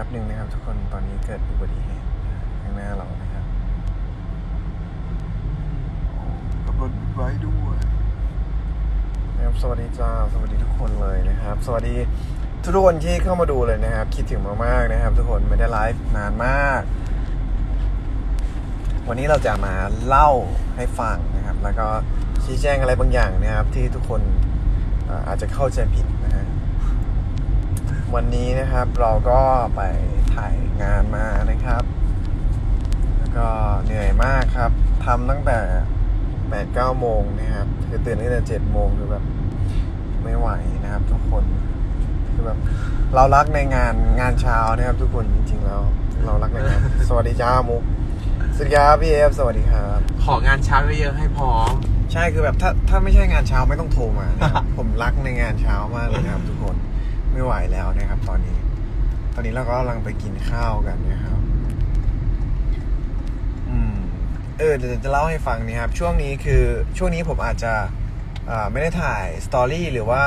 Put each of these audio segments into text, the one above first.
ป๊บหนึ่งนะครับทุกคนตอนนี้เกิดอุบัติเหตุข้างหน้าเรานะครับขับรถไว้ด้วยนะครับสวัสดีจ้าสวัสดีทุกคนเลยนะครับ สวัสดีทุกคนที่เข้ามาดูเลยนะครับ คิดถึงมากๆนะครับ ทุกคนไม่ได้ไลฟ์นานมาก วันนี้เราจะมาเล่าให้ฟังนะครับ แล้วก็ชี้แจงอะไรบางอย่างนะครับ ที่ทุกคนเอ่ออาจจะเข้าใจผิดนะฮะ วันนี้นะครับเราก็ไปถ่ายงานมานะครับ แล้วก็เหนื่อยมากครับทำตั้งแต่แปดเก้าโมงนะครับคือตื่นตั้งแต่เจ็ดโมงคือแบบไม่ไหวนะครับ ทุกคนคือแบบเรารักในงานงานเช้านะครับ ทุกคนจริง ๆ แล้ว เรารักในงานสวัสดีจ้ามุกสวัสดีครับพี่เอฟสวัสดีครับ ของานเช้าเยอะๆให้พร้อม ใช่คือแบบถ้าถ้าไม่ใช่งานเช้าไม่ต้องโทรมานะครับผมรักในงานเช้ามากเลยนะครับทุกคน ไม่ไหวแล้วนะครับตอนนี้ ตอนนี้เราก็กำลังไปกินข้าวกันนะครับ อืม เออเดี๋ยวจะเล่าให้ฟังนะครับ ช่วงนี้คือช่วงนี้ผมอาจจะไม่ได้ถ่ายสตอรี่หรือว่า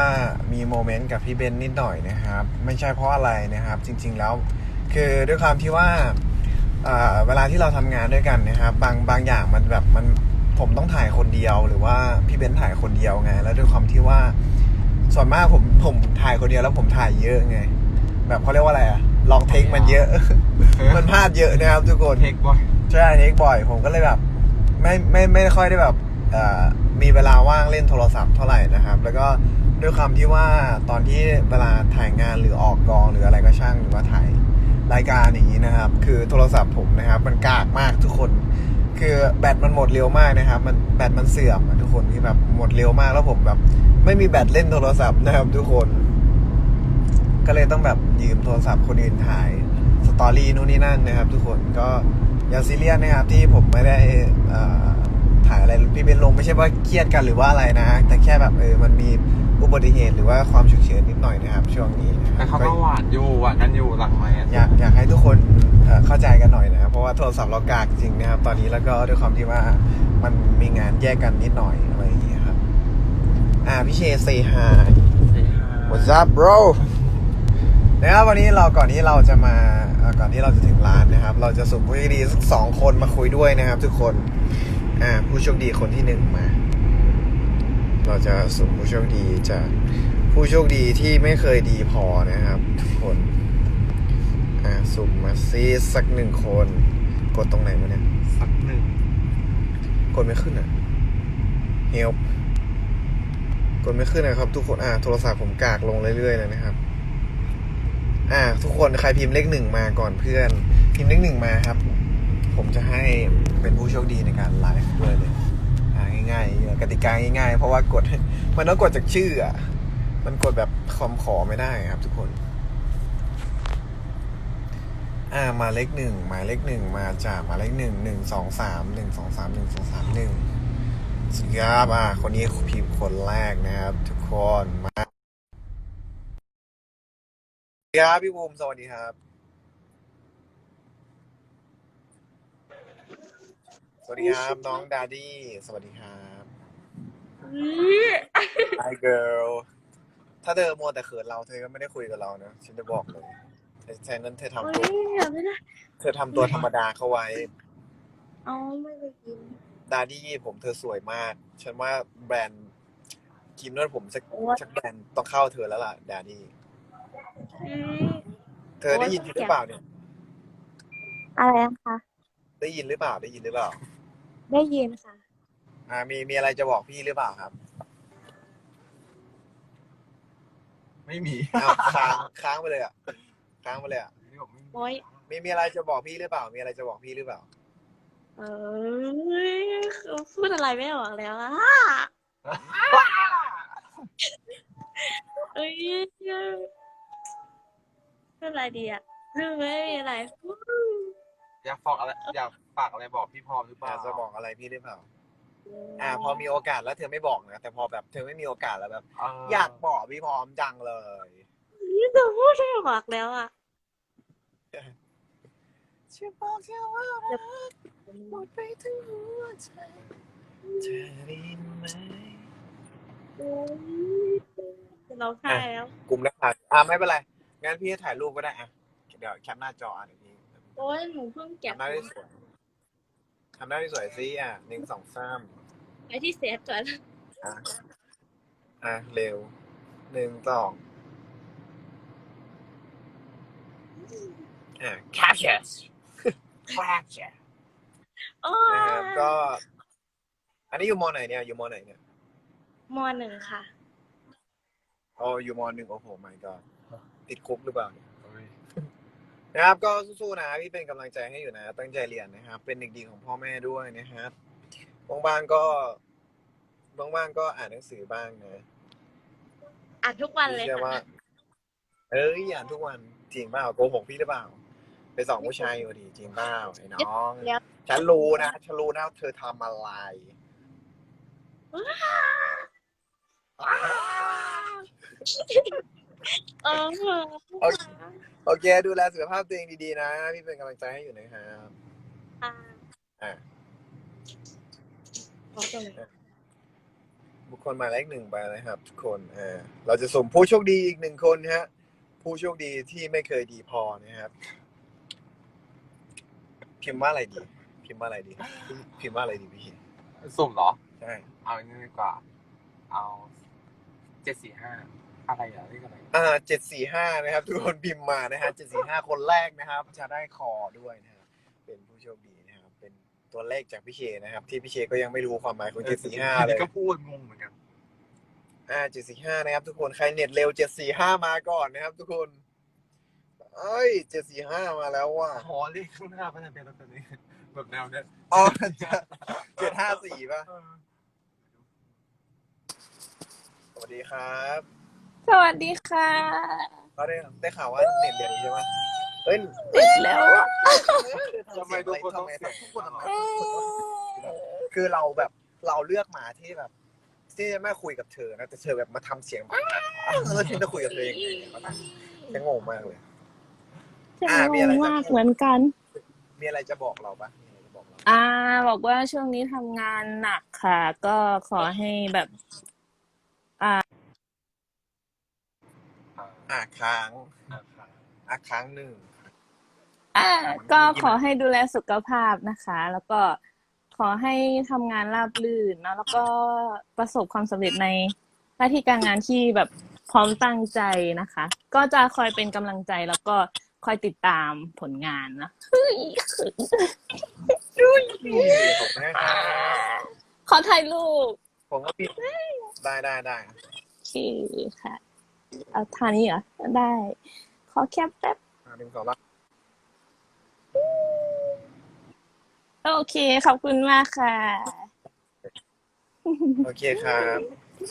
มีโมเมนต์กับพี่เบนนิดหน่อยนะครับ ไม่ใช่เพราะอะไรนะครับ จริง ๆ แล้ว คือด้วยความที่ว่าอ่าเวลาที่เราทำงานด้วยกันนะครับบางบางอย่างมันแบบมันผมต้องถ่ายคนเดียว หรือว่าพี่เบนถ่ายคนเดียวไง แล้วด้วยความที่ว่า ส่วนมากผมผมถ่ายคนเดียวแล้วผมถ่ายเยอะไง แบบเขาเรียกว่าอะไรอะลองเทคมันเยอะ มันพลาดเยอะนะครับทุกคนเทคบอยใช่เทคบ่อย ผมก็เลยแบบ ไม่ไม่ไม่ค่อยได้แบบเอ่อมีเวลาว่างเล่นโทรศัพท์เท่าไหร่นะครับ แล้วก็ด้วยความที่ว่าตอนที่เวลาถ่ายงานหรือออกกองหรืออะไรก็ช่างหรือว่าถ่ายรายการอย่างนี้นะครับ คือโทรศัพท์ผมนะครับ มันกากมากทุกคน คือแบตมันหมดเร็วมากนะครับ มันแบตมันเสื่อมอะทุกคนที่แบบหมดเร็วมากแล้วผมแบบ ไม่มีแบตเล่นโทรศัพท์นะครับทุกคน ก็เลยต้องแบบยืมโทรศัพท์คนอื่นถ่ายสตอรี่นู่นนี่นั่นนะครับ ทุกคนก็อย่าซีเรียสนะครับ ที่ผมไม่ได้เอ่อถ่ายอะไรพี่เบนลงไม่ใช่ว่าเครียดกันหรือว่าอะไรนะ แต่แค่แบบเออมันมีอุบัติเหตุหรือว่าความฉุกเฉินนิดหน่อยนะครับ ช่วงนี้นะคแต่รับเขาก็หวานอยู่หวานกันอยู่หลังไม้อะอยากอยากให้ทุกคนเอ่อเข้าใจกันหน่อยนะครับเพราะว่าโทรศัพท์เรากากจริงนะครับ ตอนนี้แล้วก็ด้วยความที่ว่ามันมีงานแยกกันนิดหน่อยอะไรอย่างเงี้ยครับ อ่าพี่เชษ say hi What's up bro นะครับวันนี้เราก่อนที่เราจะมาเอ่อก่อนที่เราจะถึงร้านนะครับ เราจะสุ่มผู้โชคดีสักสองคนมาคุยด้วยนะครับ ทุกคนอ่าผู้โชคดีคนที่หนึ่งมา เราจะสุ่มผู้โชคดีจากผู้โชคดีที่ไม่เคยดีพอนะครับ ทุกคนอ่าสุ่มมาซีสักหนึ่งคน กดตรงไหนวะเนี่ยสักหนึ่งกดไม่ขึ้นอะ help กดไม่ขึ้นนะครับ ทุกคนอ่าโทรศัพท์ผมกากลงเรื่อยๆเลยนะครับ อ่า ทุกคนใครพิมพ์เลขหนึ่งมาก่อนเพื่อน พิมพ์เลขหนึ่งมาครับ ผมจะให้เป็นผู้โชคดีในการไลฟ์ด้วยเลยอ่าง่ายๆกติกาง่ายๆ เพราะว่ากดมันต้องกดจากชื่ออะมันกดแบบคอมขอไม่ได้ครับ ทุกคน อ่ามาเลขหนึ่งหมายเลขหนึ่งมาจากหมายเลขหนึ่งหนึ่งสองสามหนึ่งสองสามหนึ่งสองสามหนึ่ง สุดยอดอะคนนี้พิมพ์คนแรกนะครับ ทุกคนมาสวัสดีครับพี่บูมสวัสดีครับ สวัสดีครับน้องดาดี้สวัสดีครับ Hi girl ถ้าเธอมัวแต่เขินเราเธอก็ไม่ได้คุยกับเรานะฉันจะบอกเลยแต่แทนนั้นเธอทำโอ้ตัวยไม่ได้เธอทำตัวธรรมดาเข้าไว้ เอาไม่ไปกิน ดาดี้ผมเธอสวยมาก ฉันว่าแบรนด์ครีมนวดผมสักโอ้ย สักแบรนด์ต้องเข้าเธอแล้วล่ะดาดี้อืมเธอได้ยินหรือเปล่าเนี่ย อะไรนะคะ ได้ยินหรือเปล่าได้ยินหรือเปล่า ได้ยินค่ะ อ่ามีมีอะไรจะบอกพี่หรือเปล่าครับไม่มีอ้าวค้างค้างไปเลยอะค้างไปเลยอะนี่ผมไม่มีโอ้ย มีมีอะไรจะบอกพี่หรือเปล่า มีอะไรจะบอกพี่หรือเปล่า เอ้ยพูดอะไรไม่ออกแล้วอะเอ้ยพูดอะไรดีอะไม่มีอะไร อยากฝากอะไร อยากฝากอะไรบอกพี่พร้อมหรือเปอล่ายากจะบอกอะไรพี่หรือเปล่า อ่า พอมีโอกาสแล้วเธอไม่บอกนะ แต่พอแบบเธอไม่มีโอกาสแล้วแบบ เอยากบอกพี่พร้อมจังเลย นี่จะพูดไม่ออกแล้วอะจะบอกเธอว่ารัก หมดไปทั้งหัวใจเธอได้ยินไหมโอ้ยจะร้องไห้แล้วกลุ่มนักข่าวอ่าไม่เป็นไร งั้นพี่จะถ่ายรูปก็ได้อะ เดี๋ยวแคปหน้าจออะเดี๋ยวพี่โอ้ยหนูเพิ่งแกะทำหน้าได้สวยทำหน้าได้สวยสิอะหนึ่งสองสามไปที่เซฟก่อนอะอะเร็วหนึ่งสองอะ captures capture โอ้ นะครับก็ อันนี้อยู่มอไหนเนี่ยอยู่มอไหนเนี่ยมหนึ่งค่ะ อ๋ออยู่มอหนึ่งโอ้โหไม่ก็ติดคุกหรือเปล่าเนี่ยนะครับ ก็สู้ๆนะพี่เป็นกำลังใจให้อยู่นะ ตั้งใจเรียนนะครับ เป็นเด็กดีของพ่อแม่ด้วยนะครับบางๆก็บางๆก็อ่านหนังสือบ้างนะอ่านทุกวันเลยพี่ชื่อว่า ค่ะเอ้ยอ่านทุกวันจริงเปล่าโกหกพี่หรือเปล่า ไปสองผู้ชายอยู่ดีจริงเปล่าไอ้น้อง แล้ว ฉันรู้นะ ฉันรู้นะว่าเธอทำอะไรเออโอเคโอเค ดูแลสุขภาพตัวเองดีๆนะ พี่เป็นกำลังใจให้อยู่นะครับอ่าอะขอบคุณบุคคลหมายเลขหนึ่งไปนะครับ ทุกคนเออเราจะสุ่มผู้โชคดีอีกหนึ่งคนนะฮะ ผู้โชคดีที่ไม่เคยดีพอนะครับพิมพ์ว่าอะไรดี พิมพ์ว่าอะไรดีพิมพ์ว่าอะไรดีพี่สุ่มเหรอ ใช่เอาอันนี้ดีกว่า เอาเจ็ดสี่ห้าอะไรอะเรียกอะไรอ่าเจ็ดสี่ห้านะครับทุกคนพิมพ์มานะฮะเจ็ดสี่ห้าคนแรกนะครับ จะได้คอด้วยนะครับเป็นผู้โชคดีนะครับ เป็นตัวเลขจากพี่เชนะครับ ที่พี่เชก็ยังไม่รู้ความหมายของเจ็ดสี่ห้าเลยก็พูดงงเหมือนกันอ่าเจ็ดสี่ห้านะครับ ทุกคนใครเน็ตเร็วเจ็ดสี่ห้ามาก่อนนะครับ ทุกคนเอ้ยเจ็ดสี่ห้ามาแล้วว่ะขอเลขข้างหน้าพันเป็นลอตเตอรี่ แบบแนวเนี้ยอ๋อเจ็ดห้าสี่ป่ะ เออสวัสดีครับสวัสดีค่ะเขาได้ได้ข่าวว่าเน็ตเร็วใช่ไหมเอ้ยติดแล้วอะทำไมทุกคนต้องทำไมเสียงทุกคนทำไมคือเราแบบเราเลือกมาที่แบบ ที่จะไม่คุยกับเธอนะแต่เธอแบบมาทำเสียงแบบแล้วฉันจะคุยกับเธอยังไงเนี่ยฉันงงมากเลยจะอ่ามีอะไรงจะงมากเหมือนกัน มีอะไรจะบอกเราปะมีอะไรจะบอกเราอ่า บอกว่าช่วงนี้ทำงานหนักค่ะ ก็ขอให้แบบ อ่าอะค้างอ่าค่ะอะค้างหนึ่ง อ่าก็ขอให้ดูแลสุขภาพนะคะ แล้วก็ขอให้ทำงานราบรื่นเนอะแล้วก็ประสบความสำเร็จในหน้าที่การงานที่แบบพร้อมตั้งใจนะคะ ก็จะคอยเป็นกำลังใจแล้วก็ คอยติดตามผลงานนะผมให้ขอถ่ายรูปผมก็ปิดได้ได้ได้โอเคค่ะ เอาทานี้เหรอ ได้ ขอแคปแป๊บหนึ่งสองละโอเค ขอบคุณมากค่ะ โอเคครับ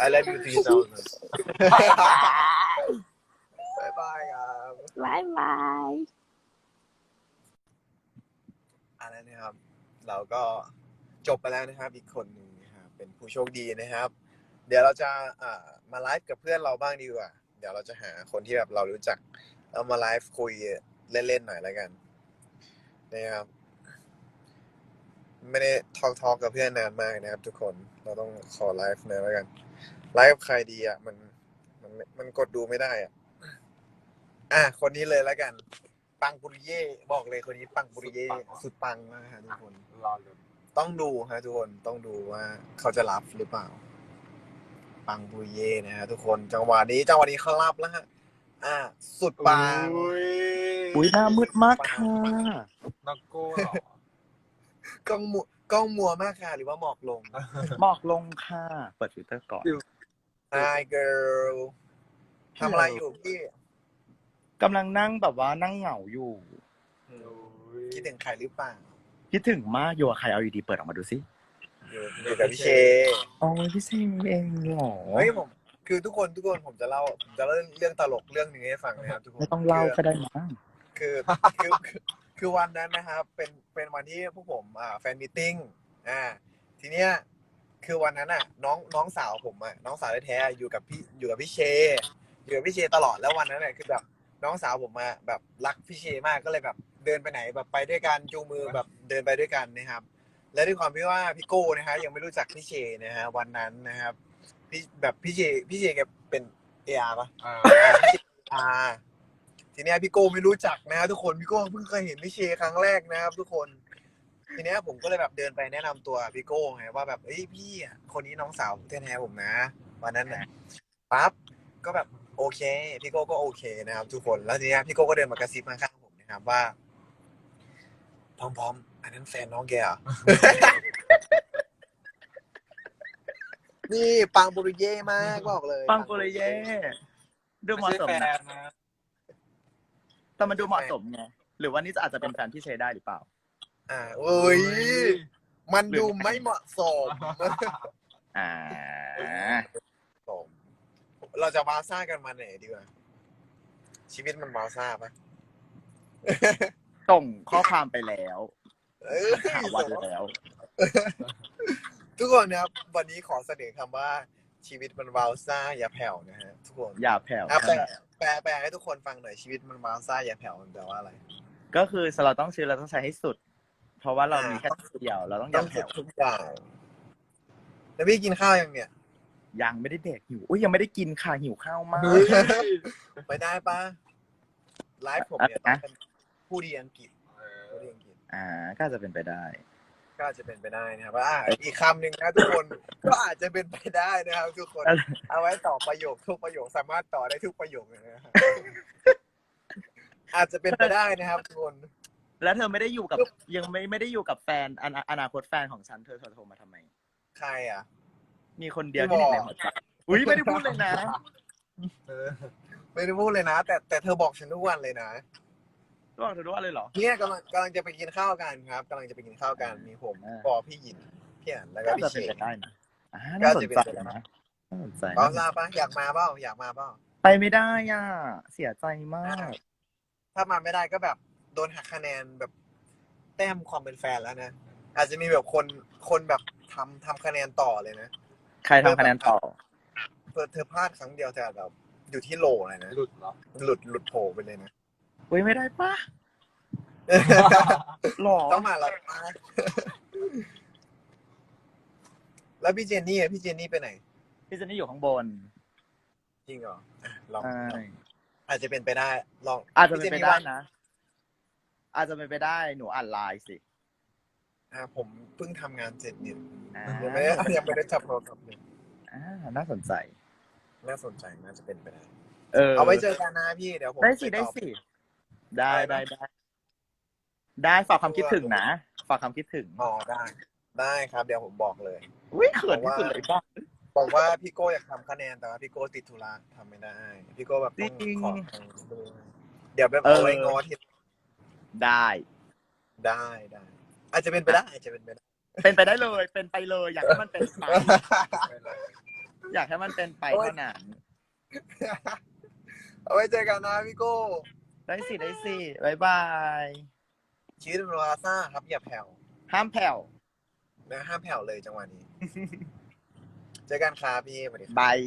I love you 3000ายบายอันนั้นนะครับ เราก็จบไปแล้วนะครับ อีกคนหนึ่งนะครับเป็นผู้โชคดีนะครับ เดี๋ยวเราจะอ่ามาไลฟ์กับเพื่อนเราบ้างดีกว่า เดี๋ยวเราจะหาคนที่แบบเรารู้จัก เอามาไลฟ์คุยเล่นๆหน่อยแล้วกันนะครับ ไม่ได้ทอกทอกกับเพื่อนนานมากนะครับ ทุกคนเราต้องขอไลฟ์น่อยแล้วกันไลฟ์กับใครดีอะมันมันมันกดดูไม่ได้อะ อะคนนี้เลยแล้วกัน ปังปุริเย่บอกเลยคนนี้ปังปุริเย่สุดปังมากฮะทุกคน รอเลยต้องดูฮะทุกคนต้องดูว่าเขาจะรับหรือเปล่า ปังปุริเย่นะฮะทุกคนจังหวะนี้จังหวะนี้เขารับแล้วฮะอะสุดปัง อุ้ยอุ้ยหน้ามืดมากค่ะ นักโก้เหรอกล้องมัวกล้องมัวมากค่ะ หรือว่าหมอกลงหมอกลงค่ะ เปิดฟิลเตอร์ก่อน Hi girl ทำอะไรอยู่พี่ กำลังนั่งแบบว่านั่งเหงาอยู่ คิดถึงใครหรือเปล่าคิดถึงมากอยู่กับใครเอาดีๆเปิดออกมาดูสิอยู่อยู่กับพี่เชโอ้ยพี่ซิงเองเหรอเฮ้ยผม คือทุกคนทุกคนผมจะเล่าผมจะเล่าเรื่องตลกเรื่องหนึงให้ฟังนะครับทุกคนไม่ต้องเล่าก็ได้มั้งคือคือคือคือวันนั้นนะครับเป็นเป็นวันที่พวกผมอ่าแฟนมิทติ้งอ่าทีเนี้ยคือวันนั้นอะ น้องน้องสาวผมอะน้องสาวแท้ๆอยู่กับพี่อยู่กับพี่เช อยู่กับพี่เชตลอดแล้ววันนั้นเนี่ยคือแบบ น้องสาวผมมาแบบรักพี่เชมากก็เลยแบบเดินไปไหนแบบไปด้วยกันจูงมือแบบเดินไปด้วยกันนะครับ และด้วยความที่ว่าพี่โก้นะฮะยังไม่รู้จักพี่เชนะฮะวันนั้นนะครับพี่แบบพี่เชพี่เชแกเป็นเออาร์ปะเอออ่าทีทีเนี้ยพี่โก้ไม่รู้จักนะทุกคนพี่โก้เพิ่งเคยเห็นพี่เชครั้งแรกนะครับ ทุกคนทีเนี้ยผมก็เลยแบบเดินไปแนะนำตัวพี่โก้ไงว่าแบบเอ้ยพี่อะคนนี้น้องสาวแท้ๆผมนะ วันนั้นนะปั๊บก็แบบ โอเค พี่โก้ก็โอเคนะครับ ทุกคนแล้วทีเนี้ยพี่โก้ก็เดินมากระซิบข้างๆผมนะครับว่าพร้อมๆอันนั้นแฟนน้องแกเหรอะนี่ปังบุริเย่มากบอกเลย ปังกุเลยเย่ดูเหมาะสมไใช่แฟนะนนะแต่มันดูเหมาะสมไงหรือว่านี่จะอาจจะเป็นแฟนพี่เชได้หรือเปล่า อ่าเอ้ยมันดูไม่เหมาะสมอ่าสม เราจะวาซ่ากันมาไหนดีกว่าชีวิตมันวาซ่าปะส่งข้อความไปแล้วเอ้ยถามวันแล้ว ทุกคนนะครับ วันนี้ขอเสนอคำว่าชีวิตมันวาซ่าอย่าแผ่วนะฮะทุกคนอย่าแผ่วอะแปลแปลแปลให้ทุกคนฟังหน่อยชีวิตมันวาซ่าอย่าแผ่วมันแปลว่าอะไร ก็คือเราต้องซื้อเราต้องใช้ให้สุด เพราะว่าเรามีแค่ตัวเดียวเราต้องอต้ย่าองแผ่วทุกอย่างแล้วพี่กินข้าวยังเนี่ย ยังไม่ได้เด็กหิวอุ้ยยังไม่ได้กินค่ะหิวข้าวมาก ไปได้ปะไลฟ์ผมเนี่ยอะต้องเป็นผู้เรียนอังกฤษผู้เรียนอังกฤษอ่า ก็อาจจะเป็นไปได้ ก็อาจจะเป็นไปได้นะครับว่าอะอีกคำหนึ่งนะทุกคนก็อาจจะเป็นไปได้นะครับ ทุกคนอะไรเอาไว้ต่อประโยคทุกประโยคสามารถต่อได้ทุกประโยคเลยนะครับอาจจะเป็นไปได้นะครับทุกคน แล้วเธอไม่ได้อยู่กับยังไม่ไม่ได้อยู่กับแฟนอนาอนาคตแฟนของฉันเธอโทรมาทำไม ใครอะ มีคนเดียวที่หนึ่งในหัวใจอุ้ยไม่ได้พูดเลยนะ เออไม่ได้พูดเลยนะ แต่แต่เธอบอกฉันทุกวันเลยนะบอกเธอด้วยเลยเหรอ เนี่ยกำลังกำลังจะไปกินข้าวกันครับกำลังจะไปกินข้าวกันมีผมอ่า ปอพี่หยินพี่อันแล้วก็ก็พี่จะเชเป็นนไปได้นะอ่าน่าสนใจก็จะเป็นไปได้นะน่าสนใจบอสลาปะอยากมาเปล่าอยากมาเปล่าไปไม่ได้อะเสียใจมาก ถ้ามาไม่ได้ก็แบบโดนหักคะแนนแบบแต้มความเป็นแฟนแล้วนะอาจจะมีแบบคนคนแบบทำทำคะแนนต่อเลยนะ ใครทำคะแนนต่อเธอเธอพลาดครั้งเดียวแต่แบบอยู่ที่โหลเลยนะหลุดเหรอหลุดหลุดโผล่ไปเลยนะอุ้ยไม่ได้ปะหรอต้องมาแล้วปะแล้วพี่เจนนี่อะพี่เจนนี่ไปไหน พี่เจนนี่อยู่ข้างบน จริงเหรออะลอง ใช่ อาจจะเป็นไปได้ ลองอาจจะเป็นพี่ไปจได้ว่านะ อาจจะเป็นไปได้หนูอ่านไลน์สิ อ่าผมเพิ่งทำงานเสร็จเนี่ยอ่ายังไม่ได้ยังไม่ได้จับโทรศัพท์เลยอ่าน่าสนใจ น่าสนใจน่าจะเป็นไปได้เออเอาไว้เจอกันนะพี่เดี๋ยวผมได้สิปตอบได้สิได้ได้ได้นะได้ ได้ฝากความคิดถึงนะฝากความคิดถึงอ๋อได้ ได้ครับ เดี๋ยวผมบอกเลย อุ้ยเขินที่สุดเลยบ้า บอกว่าพี่โก้อยากทำคะแนนแต่ว่าพี่โก้ติดธุระทำไม่ได้ พี่โก้แบบต้องจริงขอทางด้วยเดี๋ยวแบบเออ เอาไว้งอทีได้ได้ได้ อาจจะเป็นไปได้อาจจะเป็นไปได้เป็นไปได้เลย เป็นไปเลย อยากให้มันเป็นไปอยากให้มันเป็นไปโอ๊ยเท่านั้นเอาไว้เจอกันนะพี่โก้ได้สิได้สิบายบายชีวิตมันวาซ่าครับอย่าแผ่วห้ามแผ่วนะห้ามแผ่วเลยจังหวะนี้ เจอกันครับพี่สวัสดีครับบาย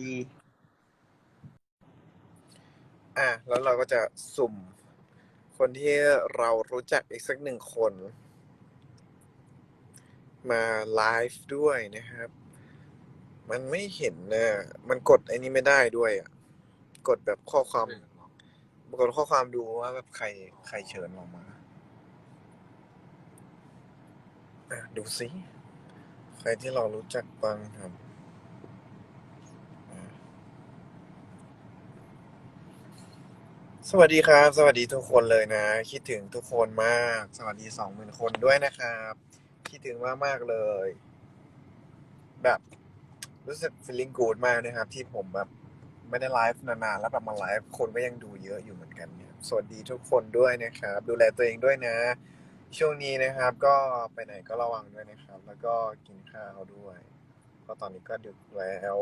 อะแล้วเราก็จะสุ่ม คนที่เรารู้จักอีกสักหนึ่งคน มาไลฟ์ด้วยนะครับ มันไม่เห็นนะมันกดไอ้นี้ไม่ได้ด้วยอะ กดแบบข้อความกดข้อความดูว่าแบบใครใครเชิญออกมาอะดูสิ ใครที่เรารู้จักบ้างครับอะสวัสดีครับ สวัสดีทุกคนเลยนะ คิดถึงทุกคนมาก สวัสดีสองหมื่นคนด้วยนะครับ คิดถึงมากมากเลย แบบรู้สึก feeling good มากนะครับ ที่ผมแบบไม่ได้ไลฟ์นานๆแล้วแบบมาไลฟ์คนก็ยังดูเยอะอยู่เหมือนกันเนี่ยสวัสดีทุกคนด้วยนะครับ ดูแลตัวเองด้วยนะ ช่วงนี้นะครับ ก็ไปไหนก็ระวังด้วยนะครับ แล้วก็กินข้าวด้วยเพราะตอนนี้ก็ดึกแล้ว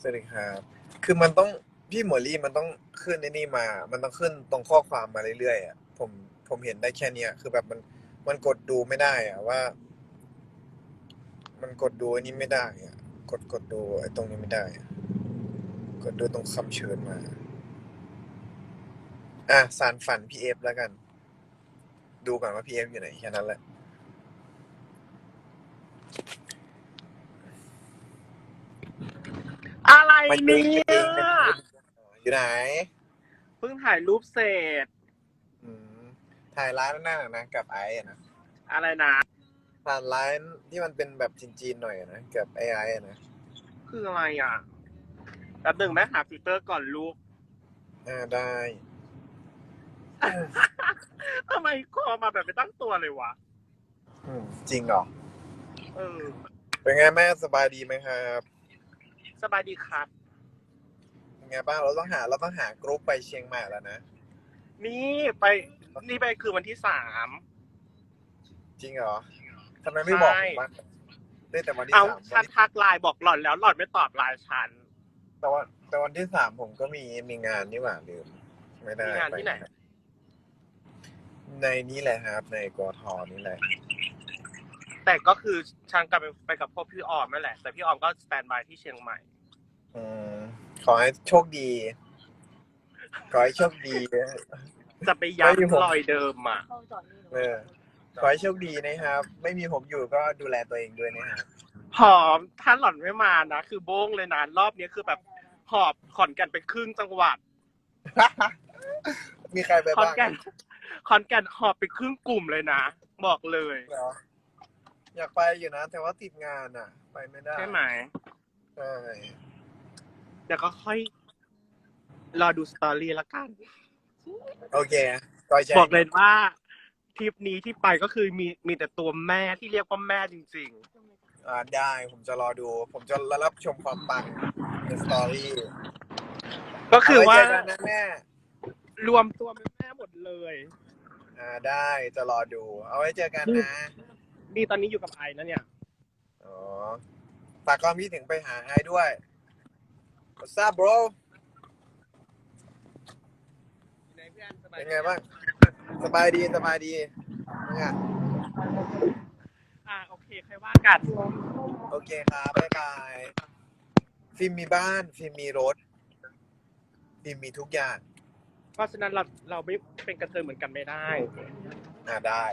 สวัสดีครับ คือมันต้อง พี่หมอลี่มันต้องขึ้นในนี่มา มันต้องขึ้นตรงข้อความมาเรื่อยๆอะผมผมเห็นได้แค่เนี้ยคือแบบมันมันกดดูไม่ได้อะว่า มันกดดูอันนี้ไม่ได้อะกดกดดูไอ้ตรงนี้ไม่ได้อะกดดูตรงคำเชิญมา อะสารฝันพีเอฟแล้วกัน ดูก่อนว่าพีเอฟอยู่ไหนแค่นั้นแหละอะไรมันเนี่จริงยจริง อยู่ไหน เพิ่งถ่ายรูปเสร็จอืมถ่ายร้านนั่นน่ะนะกับไอ้อะนะอะไรนะถ่ายร้านที่มันเป็นแบบจีนๆหน่อยอะนะกับไอ้ไอ้อะนะคืออะไรอะแป๊บหนึ่งแม่หาฟิลเตอร์ก่อนลูกอ่าได้ทำไมคอมาแบบไม่ตั้งตัวเลยวะอืมจริงเหรอ เออเป็นไงแม่สบายดีไหมครับ สบายดีครับเป็น ไงบ้างเราต้องหาเราต้องหากรุ๊ปไปเชียงใหม่แล้วนะนี่ไปนี่ไปคือวันที่สามจริงเหรอทำไมไม่บอกใช่ผมบ้างได้แต่วันที่เอาสามฉัวันนที่ทักไลน์บอกหล่อนแล้วหล่อนไม่ตอบไลน์ฉัน แต่วันแต่วันที่สามผมก็มีมีงานนี่หว่าลืมไม่ได้มีงานที่ไหน ปในนี้แหละครับ ในกทนี่แหละ แต่ก็คือฉันกลับไปไปกับพวกพี่ออมนั่นแหละแต่พี่ออมก็สแตนบายที่เชียงใหม่ อืม ขอให้โชคดี ขอให้โชคดี จะไปไม่มีผมย้ำรอยเดิมอะ เออ ขอให้โชคดีนะครับ ไม่มีผมอยู่ก็ดูแลตัวเองด้วยนะครับหอมถ้าหล่อนไม่มานะ คือโบ้งเลยนะ รอบนี้คือแบบหอบขอนแก่นไปครึ่งจังหวัด มีใครไปขอนบ้างแก่นขอนแก่นหอบไปครึ่งกลุ่มเลยนะ บอกเลยเหรออยากไปอยู่นะ แต่ว่าติดงานอะ ไปไม่ได้ใช่ไหม ใช่ เดี๋ยวก็ค่อยรอดูสตอรี่ละกัน โอเคก้อยใจบอกเลยว่าทริปนี้ที่ไปก็คือมีมีแต่ตัวแม่ที่เรียกว่าแม่จริง อ่าได้ผมจะรอดู ผมจะรับชมความปังในสตอรี่ๆ ก็คือว่าเไเจกันนะแม่รวมตัวเป็นแม่หมดเลย อ่าได้จะรอดู เอาไว้เจอกันนะนี่ตอนนี้อยู่กับไอนะเนี่ย อ๋อฝากความคิดถึงไปหาไอ้ด้วย What's up bro เป็นไงบ้าง สบายดี สบายดีเป็นไงอ่าโอเคใครว่ากันโอเคครับบ๊ายบายฟิล์มมีบ้านฟิล์มมีรถฟิล์มมีทุกอย่าง เพราะฉะนั้นเราเราไม่เป็นกระเทยเหมือนกันไม่ได้อ่าได้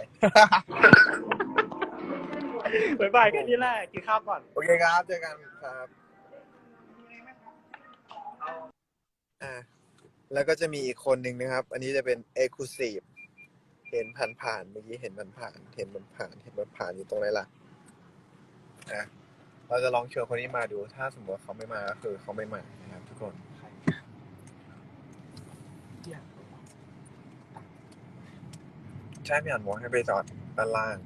บ๊ายบายแค่นี้แหละกินข้าวก่อน โอเคครับ เจอกันครับ อ่าแล้วก็จะมีอีกคนหนึ่งนะครับ อันนี้จะเป็น Exclusive เห็นผ่านผ่านๆเมื่อกี้เห็นผ่านผ่าน เห็นมันผ่านเห็นมันผ่านอยู่ตรงไหนล่ะอะเราจะลองเชิญคนนี้มาดู ถ้าสมมติว่าเขาไม่มาก็คือเขาไม่มานะครับ ทุกคนใช่พี่อ่านบอกให้ไปจอดด้านล่าง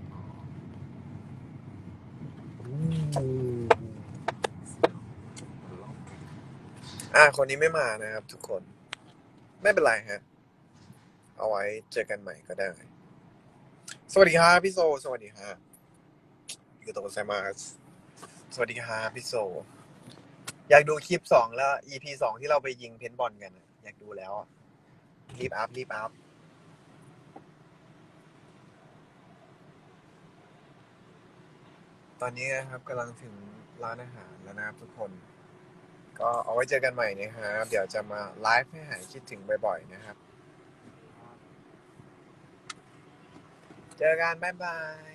อ่า คนนี้ไม่มานะครับทุกคน ไม่เป็นไรฮะ เอาไว้เจอกันใหม่ก็ได้ สวัสดีครับพี่โซ สวัสดีครับยูโตไซมาสสวัสดีครับพี่โซ อยากดูคลิปสองแล้ว EP สองที่เราไปยิงเพนบอลกันอะอยากดูแล้วอะรีบอัพรีบอัพ ตอนนี้นะครับกำลังถึงร้านอาหารแล้วนะครับทุกคน ก็เอาไว้เจอกันใหม่นะครับ เดี๋ยวจะมาไลฟ์ให้หายคิดถึงบ่อยๆนะครับ เจอกัน บ๊ายบาย